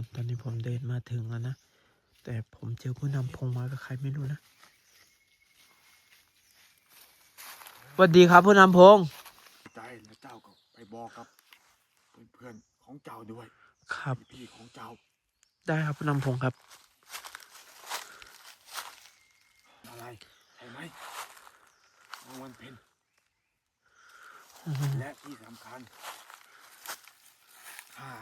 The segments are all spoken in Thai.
คนตอนนี้ผมเดินมาถึงแล้วนะ แต่ผมเจอผู้นำพงมากับใครไม่รู้นะสวัสดีครับผู้นำพงใจแล้วเจ้าก็ไปบอกกับ เพื่อนๆของเจ้าด้วย ครับ พี่ๆของเจ้า ได้ครับผู้นำพงครับ อะไรใช่ไหมนางวันเพ็ญอืมและที่สำคัญข้า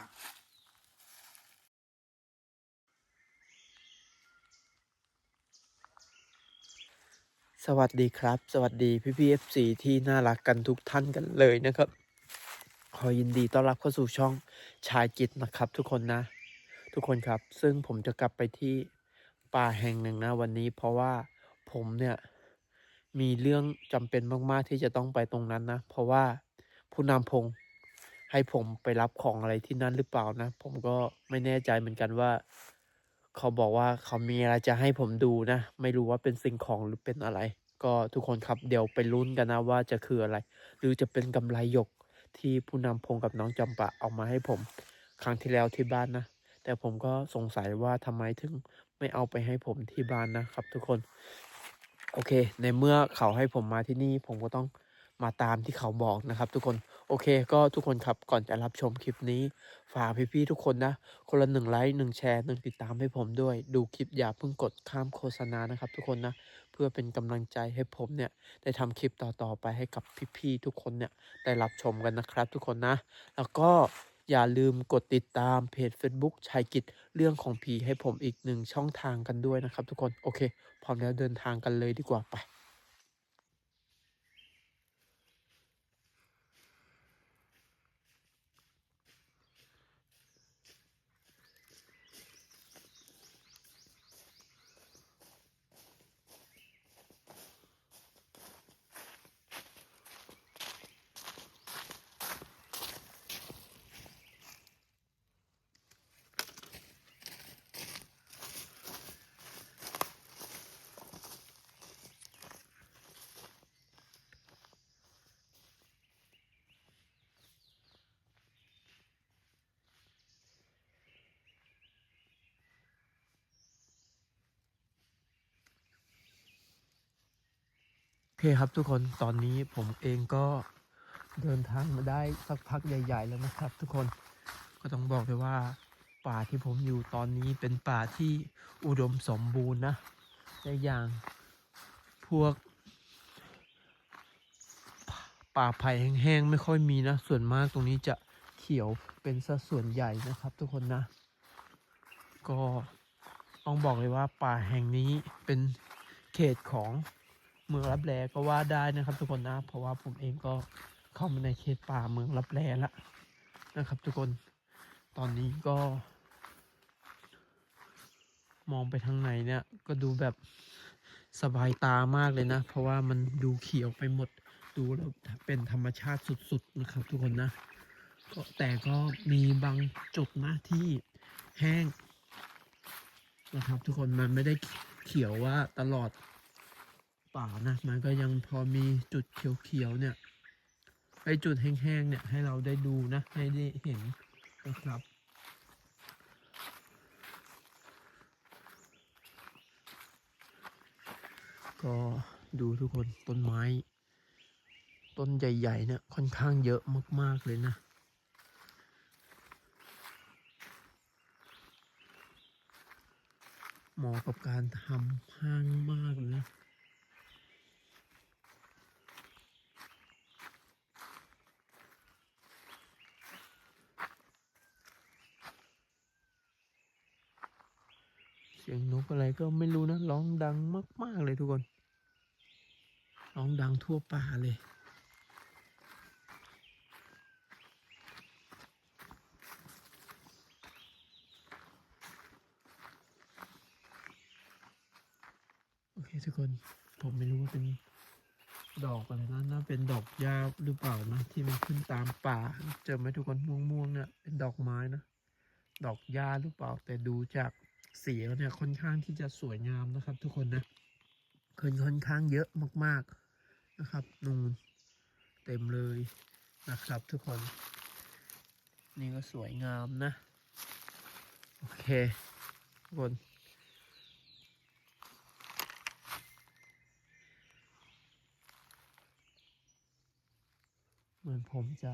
สวัสดีครับ สวัสดีพี่พีเอฟซีที่น่ารักกันทุกท่านกันเลยนะครับ ขอยินดีต้อนรับเข้าสู่ช่องชายจิตนะครับทุกคนนะ ทุกคนครับ ซึ่งผมจะกลับไปที่ป่าแห่งหนึ่งนะวันนี้ เพราะว่าผมเนี่ยมีเรื่องจำเป็นมาก ๆ ที่จะต้องไปตรงนั้นนะ เพราะว่าผู้นำพงให้ผมไปรับของอะไรที่นั่นหรือเปล่านะ ผมก็ไม่แน่ใจเหมือนกันว่า เขาบอกว่าเขามีอะไรจะให้ผมดูนะ ไม่รู้ว่าเป็นสิ่งของหรือเป็นอะไร ก็ทุกคนครับเดี๋ยวไปลุ้นกันนะว่าจะคืออะไร หรือจะเป็นกำไรหยกที่ผู้นำพงกับน้องจำปะเอามาให้ผม ครั้งที่แล้วที่บ้านนะ แต่ผมก็สงสัยว่าทำไมถึงไม่เอาไปให้ผมที่บ้านนะครับ ทุกคน โอเค ในเมื่อเขาให้ผมมาที่นี่ ผมก็ต้องมาตามที่เขาบอกนะครับ ทุกคน โอเคก็ทุกคนครับก่อนจะรับชมคลิปนี้ ฝากพี่ๆทุกคนนะ คนละหนึ่งไลค์หนึ่งแชร์หนึ่งติดตามให้ผมด้วย ดูคลิปอย่าเพิ่งกดข้ามโฆษณานะครับ ทุกคนนะ เพื่อเป็นกำลังใจให้ผมเนี่ย ได้ทำคลิปต่อๆไปให้กับพี่ๆทุกคนเนี่ย ได้รับชมกันนะครับ ทุกคนนะ แล้วก็อย่าลืมกดติดตามเพจ Facebook ชายกิจเรื่องของผีให้ผมอีกหนึ่งช่องทางกันด้วยนะครับ ทุกคนโอเคพร้อมแล้วเดินทางกันเลยดีกว่าไป โอเคครับทุกคนตอนนี้ผมเองก็เดินทางมาได้สักพักใหญ่ ๆ แล้วนะครับ ทุกคนก็ต้องบอกเลยว่า ป่าที่ผมอยู่ตอนนี้เป็นป่าที่อุดมสมบูรณ์นะและอย่างพวก ป่าไผ่แห้งๆไม่ค่อยมีนะ ส่วนมากตรงนี้จะเขียวเป็นสัดส่วนใหญ่นะครับ ทุกคนนะ ก็ต้องบอกเลยว่าป่าแห่งนี้เป็นเขตของ เมืองรับแลก็ว่าได้นะครับ ทุกคนนะ เพราะว่าผมเองก็เข้ามาในเขตป่าเมืองรับแลแล้วนะครับ ทุกคนตอนนี้ก็ มองไปทางไหนเนี่ย ก็ดูแบบสบายตามากเลยนะ เพราะว่ามันดูเขียวไปหมดดูแล้วเป็นธรรมชาติสุดๆนะครับ ทุกคนนะก็แต่ก็มีบางจุดนะที่แห้งนะครับ ทุกคนมันไม่ได้เขียวว่าตลอด ป่านะ มันก็ยังพอมีจุดเขียวๆเนี่ยไอจุดแห้งๆเนี่ยให้เราได้ดูนะให้ได้เห็นนะครับก็ดูทุกคนต้นไม้ ต้นใหญ่ๆเนี่ยค่อนข้างเยอะมากๆเลยนะ เหมาะกับการทำห้างมากเลยนะ สียงนกอะไรก็ไม่รู้นะร้องดังมาก ๆ เลยทุกคน ร้องดังทั่วป่าเลย โอเคทุกคนผมไม่รู้ว่าเป็นดอกอะไรนะน่าเป็นดอกหญ้าหรือเปล่านะที่มันขึ้นตามป่า เจอไหมทุกคนม่วงๆเนี่ยเป็นดอกไม้นะ ดอกหญ้าหรือเปล่าแต่ดูจาก สีแล้วเนี่ยค่อนข้างที่จะสวยงามนะครับ ทุกคนนะค่อนค่อนข้างเยอะมากๆนะครับ นูนเต็มเลยนะครับ ทุกคน นี่ก็สวยงามนะ โอเคทุกคนเหมือนผมจะ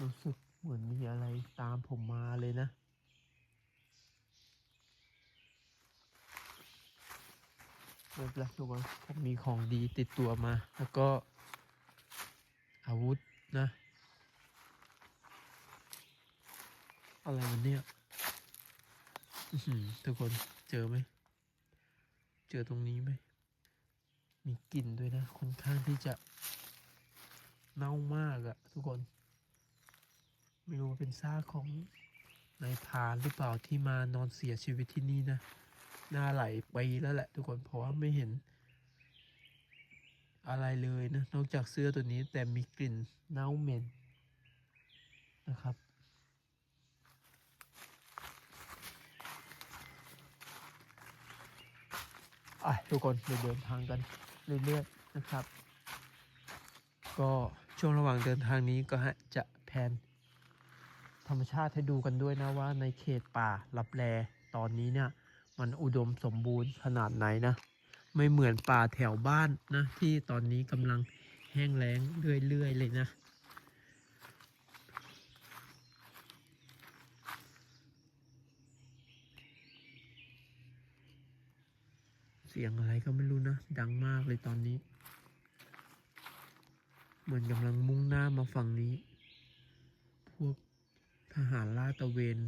รู้สึกเหมือนมีอะไรตามผมมาเลยนะ ไม่เป็นไรทุกคนผมมีของดีติดตัวมา แล้วก็ อาวุธนะ อะไรวันเนี้ยทุกคนเจอไหม เจอตรงนี้ไหม มีกลิ่นด้วยนะ ค่อนข้างที่จะ เน่ามากอะทุกคน ไม่รู้ว่าเป็นซากของนายพานหรือเปล่าที่มานอนเสียชีวิตที่นี่นะ หน้าไหลไปแล้วแหละ ทุกคนเพราะว่าไม่เห็น อะไรเลยนะ นอกจากเสื้อตัวนี้แต่มีกลิ่นเน่าเหม็นนะครับอะทุกคนเดินทางกันเรื่อยๆนะครับ ก็ช่วงระหว่างเดินทางนี้ก็จะแผนธรรมชาติให้ดูกันด้วยนะว่าในเขตป่าลับแลตอนนี้เนี่ย มันอุดมสมบูรณ์ขนาดไหนนะ ไม่เหมือนป่าแถวบ้านนะ ที่ตอนนี้กำลังแห้งแล้งเรื่อยๆเลยนะเสียงอะไรก็ไม่รู้นะ ดังมากเลยตอนนี้ เหมือนกำลังมุ่งหน้ามาฝั่งนี้ พวกทหารลาดตระเวน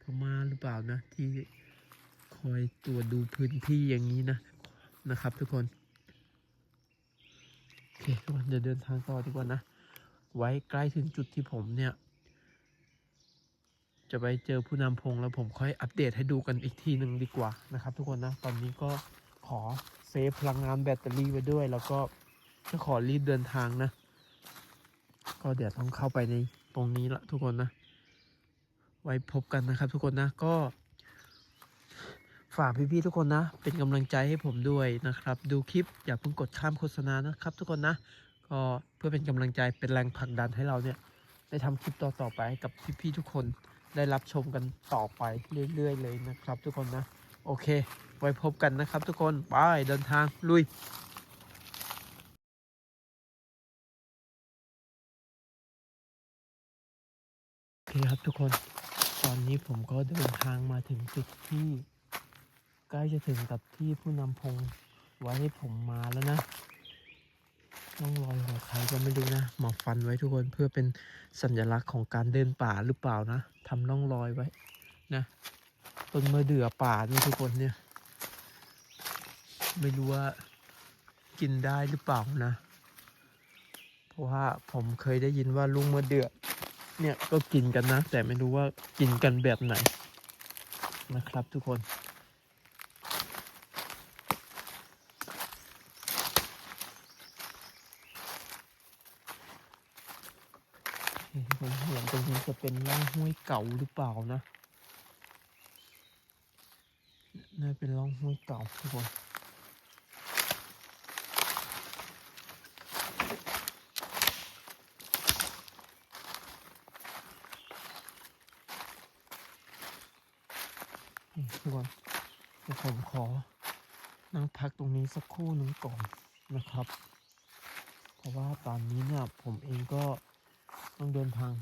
พม่าหรือเปล่านะ ที่ คอยตรวจดูพื้นที่อย่างนี้นะนะครับทุกคนโอเคทุกคนเดี๋ยวเดินทางต่อดีกว่านะ ไว้ใกล้ถึงจุดที่ผมเนี่ย จะไปเจอผู้นำพงแล้วผมค่อยอัปเดตให้ดูกันอีกทีหนึ่งดีกว่านะครับ ทุกคนนะตอนนี้ก็ขอเซฟพลังงานแบตเตอรี่ไว้ด้วย แล้วก็จะขอรีบเดินทางนะ ก็เดี๋ยวต้องเข้าไปในตรงนี้ละทุกคนนะ ไว้พบกันนะครับทุกคนนะก็ ฝากพี่ๆทุกคนนะ เป็นกำลังใจให้ผมด้วยนะครับ ดูคลิปอย่าเพิ่งกดข้ามโฆษณานะครับ ทุกคนนะ ก็เพื่อเป็นกำลังใจเป็นแรงผลักดันให้เราเนี่ยได้ทำคลิปต่อๆไปกับพี่ๆทุกคนได้รับชมกันต่อไปเรื่อยๆเลยนะครับ ทุกคนนะ โอเค ไว้พบกันนะครับ ทุกคนไปเดินทางลุยโอเคครับทุกคน ตอนนี้ผมก็เดินทางมาถึงจุดที่ ใกล้จะถึงกับที่ผู้นำพงไว้ให้ผมมาแล้วนะต้องรอยของใครก็ไม่รู้นะหมอฟันไว้ทุกคนเพื่อเป็นสัญลักษณ์ของการเดินป่าหรือเปล่านะทำร่องรอยไว้นะต้นมะเดื่อป่านี่ทุกคนเนี่ย ไม่รู้ว่ากินได้หรือเปล่านะ เพราะว่าผมเคยได้ยินว่าลุงมะเดื่อเนี่ยก็กินกันนะ แต่ไม่รู้ว่ากินกันแบบไหนนะครับทุกคน เห็นผมเห็นตรงนี้จะ เป็นร่องห้วยเก่าหรือเปล่านะน่าเป็นร่องห้วยเก่าทุกคนทุกคนเดี๋ยวผมขอนั่งพักตรงนี้สักครู่หนึ่งก่อนนะครับ เพราะว่าตอนนี้เนี่ยผมเองก็ต้องเดินทาง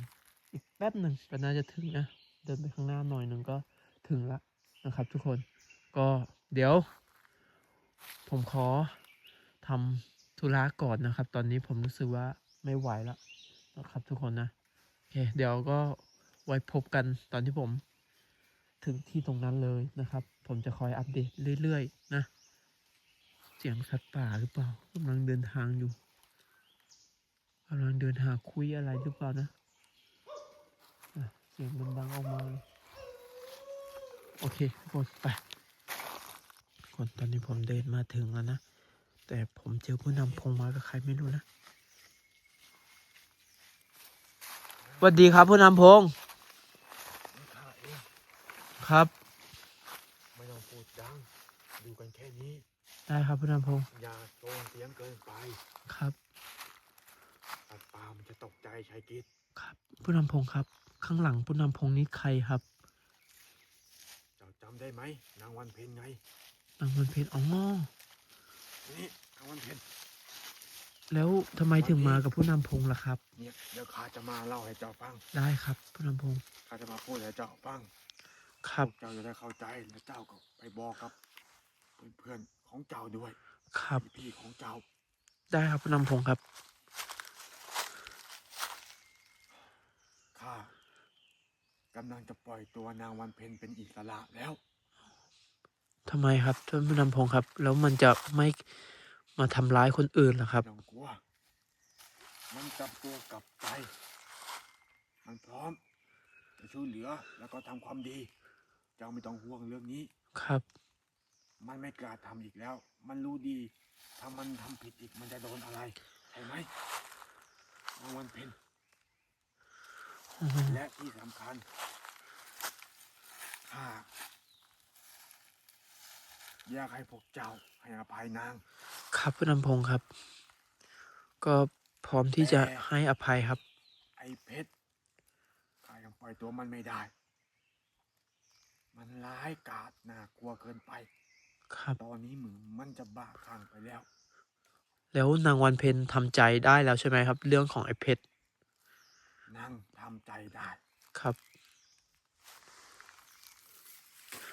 แป๊บหนึ่งก็น่าจะถึงนะ เดินไปข้างหน้าหน่อยหนึ่งก็ถึงละนะครับ ทุกคน ก็เดี๋ยว ผมขอทำธุระก่อนนะครับ ตอนนี้ผมรู้สึกว่าไม่ไหวแล้วนะครับ ทุกคนนะโอเค เดี๋ยวก็ไว้พบกันตอนที่ผม ถึงที่ตรงนั้นเลยนะครับ ผมจะคอยอัปเดตเรื่อยๆ นะ เสียงสัตว์ป่าหรือเปล่ากำลังเดินทางอยู่กำลังเดินหาคุยอะไรหรือเปล่านะ สียงมันดังออกมาเลย โอเคทุกคนไปคนตอนนี้ผมเดินมาถึงแล้วนะ แต่ผมเจอผู้นำพงมากับใครไม่รู้นะสวัสดีครับผู้นำพงนี่ข้าเองครับ ไม่ต้องพูดดังอยู่กันแค่นี้ ได้ครับผู้นำพงอย่าโซนเสียงเกินไปครับสัตว์ป่ามันจะตกใจชายกิจครับ ผู้นำพงครับ ข้างหลังผู้นำพงนี้ใครครับำได้ไหมนางวันเพ็ญไงนางวันเพ็ญอ๋อนี่นางวันเพ็ญแล้วทำไมถึงมากับผู้นำพงล่ะครับ เนี่ยเดี๋ยวข้าจะมาเล่าให้เจ้าฟัง ได้ครับ ผู้นำพงข้าจะมาพูดให้เจ้าฟังครับพวกเจ้าจะได้เข้าใจและเจ้าก็ไปบอกกับเพื่อนๆของเจ้าด้วย ครับพี่ๆของเจ้า ได้ครับผู้นำพงครับ ข้า กำลังจะปล่อยตัวนางวันเพ็ญเป็นอิสระแล้วทำไมครับท่านผู้นำพงครับ แล้วมันจะไม่มาทำร้ายคนอื่นเหรอครับไม่ต้องกลัว มันกลับตัวกลับใจ มันพร้อมจะช่วยเหลือแล้วก็ทำความดี เจ้าไม่ต้องห่วงเรื่องนี้ ครับ มันไม่กล้าทำอีกแล้ว มันรู้ดี ถ้ามันทำผิดอีกมันจะโดนอะไร ใช่ไหมนางวันเพ็ญอ๋อ และที่สำคัญข้าอยากให้พวกเจ้าให้อภัยนาง ครับผู้นำพงครับ ก็พร้อมที่จะให้อภัยครับ ไอ้เพชรข้ายังปล่อยตัวมันไม่ได้ มันร้ายกาจน่ากลัวเกินไป ครับ ตอนนี้เหมือนมันจะบ้าคลั่งไปแล้ว แล้วนางวันเพ็ญทำใจได้แล้วใช่ไหมครับ เรื่องของไอ้เพชร นางทำใจได้ครับ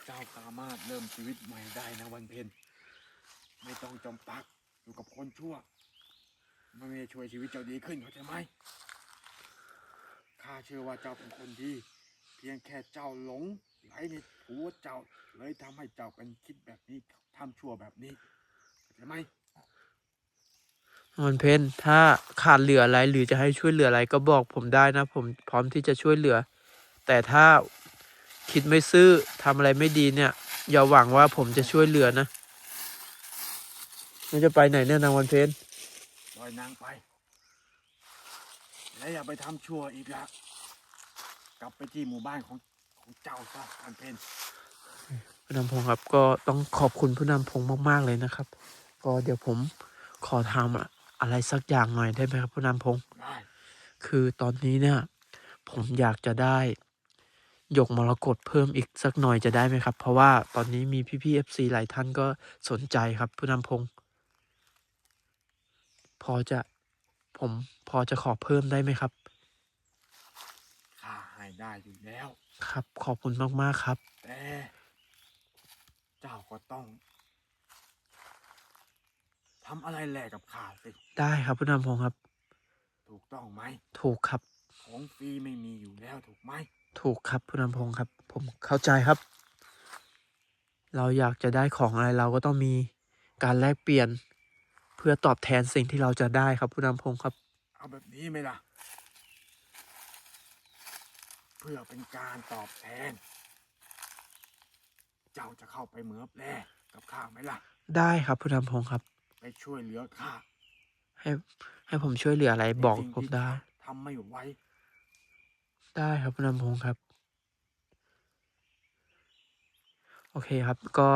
เจ้าสามารถเริ่มชีวิตใหม่ได้นะวันเพ็ญไม่ต้องจมปักอยู่กับคนชั่วมันไม่ได้ช่วยชีวิตเจ้าดีขึ้นเข้าใจไหมข้าเชื่อว่าเจ้าเป็นคนดี เพียงแค่เจ้าหลงไหลในหัวเจ้าเลยทำให้เจ้าเป็นคิดแบบนี้ทำชั่วแบบนี้เข้าใจไหม นางวันเพ็ญถ้าขาดเหลืออะไรหรือจะให้ช่วยเหลืออะไรก็บอกผมได้นะ ผมพร้อมที่จะช่วยเหลือ แต่ถ้าคิดไม่ซื่อทำอะไรไม่ดีเนี่ย อย่าหวังว่าผมจะช่วยเหลือนะมันจะไปไหนเนี่ยนางวันเพ็ญปล่อยนางไป และอย่าไปทำชั่วอีกละกลับไปที่หมู่บ้านของของเจ้าซะวันเพ็ญผู้นำพงครับก็ต้องขอบคุณผู้นำพงมาก ๆ เลยนะครับ ก็เดี๋ยวผมขอทำอะ ไรสักอย่างหน่อยได้ไหมครับผู้นำพงได้คือตอนนี้เนี่ย ผมอยากจะได้หยกมรกตเพิ่มอีกสักหน่อยจะได้ไหมครับ เพราะว่าตอนนี้มีพี่ๆเอฟซีหลายท่านก็สนใจครับ ผู้นำพงพอจะผมพอจะขอเพิ่มได้ไหมครับข้าให้ได้อยู่แล้ว ครับ ขอบคุณมากๆครับแต่เจ้าก็ต้อง ทำอะไรแลกกับข้าสิ ได้ครับผู้นำพงครับ ถูกต้องไหม ถูกครับ ของฟรีไม่มีอยู่แล้วถูกไหม ถูกครับผู้นำพงครับ ผมเข้าใจครับ เราอยากจะได้ของอะไรเราก็ต้องมีการแลกเปลี่ยน เพื่อตอบแทนสิ่งที่เราจะได้ครับผู้นำพงครับ เอาแบบนี้ไหมล่ะ เพื่อเป็นการตอบแทน เจ้าจะเข้าไปเหมือบแลกับข้าไหมล่ะ ได้ครับผู้นำพงครับ ไปช่วยเหลือข้าให้ให้ผมช่วยเหลืออะไรในบอกสิ่งผมที่ได้ข้าทำไม่ไหวได้ครับผู้นำพงครับ โอเคครับก็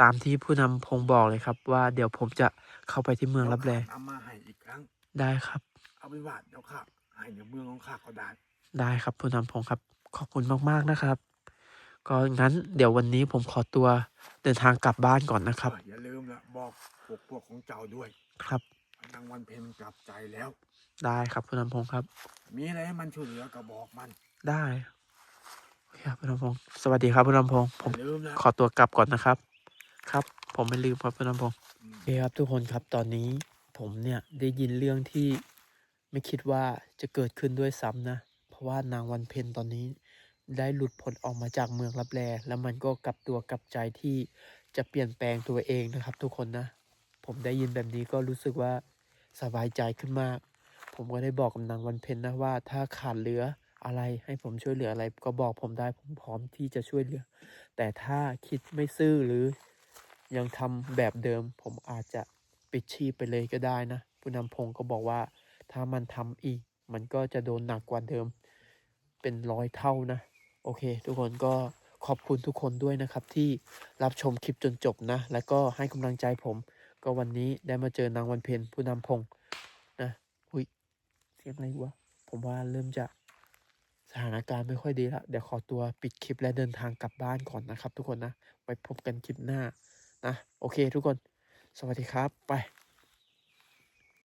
ตามที่ผู้นำพงบอกเลยครับ ว่าเดี๋ยวผมจะเข้าไปที่เมืองรับแลดี๋ยวข้านำมาให้อีกครั้ง ได้ครับ เอาเป็นว่าเดี๋ยวข้าให้ในเมืองของข้าก็ได้ ได้ครับผู้นำพงครับ ขอบคุณมากๆนะครับ ก็งั้นเดี๋ยววันนี้ผมขอตัวเดินทางกลับบ้านก่อนนะครับ เอออย่าลืมละบอกพวกพวกของเจ้าด้วยครับ นางวันเพ็ญกลับใจแล้ว ได้ครับผู้นำพงครับ มีอะไรให้มันช่วยเหลือก็บอกมันได้โอเคครับผู้นำพงสวัสดีครับผู้นำพงผอม ย่าลืมนะขอตัวกลับก่อนนะครับ ครับ ผมไม่ลืมครับผู้นำพงอืม โอเคครับทุกคนครับตอนนี้ผมเนี่ยได้ยินเรื่องที่ไม่คิดว่าจะเกิดขึ้นด้วยซ้ำนะ เพราะว่านางวันเพ็ญตอนนี้ ได้หลุดพ้นออกมาจากเมืองรับแลแล้วมันก็กลับตัวกลับใจที่จะเปลี่ยนแปลงตัวเองนะครับ ทุกคนนะ ผมได้ยินแบบนี้ก็รู้สึกว่าสบายใจขึ้นมาก ผมก็ได้บอกกับนางวันเพ็ญนะว่า ถ้าขาดเหลืออะไรให้ผมช่วยเหลืออะไร ก็บอกผมได้ผมพร้อมที่จะช่วยเหลือ แต่ถ้าคิดไม่ซื่อหรือยังทำแบบเดิม ผมอาจจะปิดชีพไปเลยก็ได้นะ ผู้นำพงก็บอกว่า ถ้ามันทำอีก มันก็จะโดนหนักกว่าเดิม เป็นร้อยเท่านะ โอเค ทุกคนก็ขอบคุณทุกคนด้วยนะครับ ที่รับชมคลิปจนจบนะ แล้วก็ให้กำลังใจผม ก็วันนี้ได้มาเจอนางวันเพ็ญผู้นำพงนะอุ้ยเสียงอะไรวะผมว่าเริ่มจะสถานการณ์ไม่ค่อยดีละเดี๋ยวขอตัวปิดคลิปและเดินทางกลับบ้านก่อนนะครับ ทุกคนนะไว้พบกันคลิปหน้านะโอเค ทุกคน สวัสดีครับไป